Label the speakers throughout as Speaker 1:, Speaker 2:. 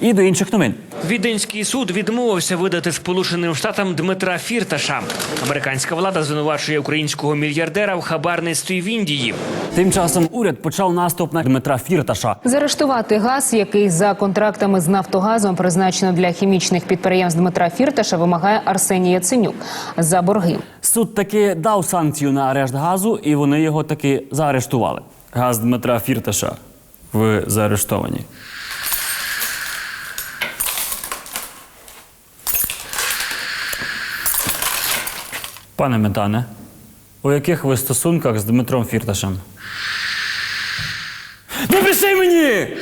Speaker 1: І до інших новин.
Speaker 2: Віденський суд відмовився видати Сполученим Штатам Дмитра Фірташа. Американська влада звинувачує українського мільярдера в хабарництві в Індії.
Speaker 1: Тим часом уряд почав наступ на Дмитра Фірташа.
Speaker 3: Заарештувати газ, який за контрактами з Нафтогазом призначено для хімічних підприємств Дмитра Фірташа, вимагає Арсеній Яценюк за борги.
Speaker 1: Суд таки дав санкцію на арешт газу, і вони його таки заарештували. Газ Дмитра Фірташа. Ви заарештовані. Пане Метане, у яких ви стосунках з Дмитром Фірташем? Не пиши мені!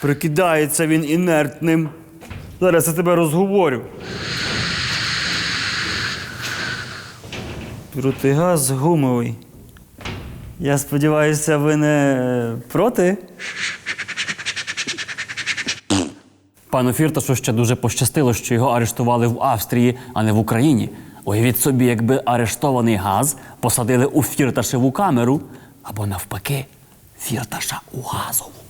Speaker 1: Прикидається він інертним. Зараз я тебе розговорю. Протигаз гумовий. Я сподіваюся, ви не е, проти? Пану Фірташу ще дуже пощастило, що його арештували в Австрії, а не в Україні. Уявіть собі, якби арештований газ посадили у Фірташеву камеру, або навпаки, Фірташа у газову.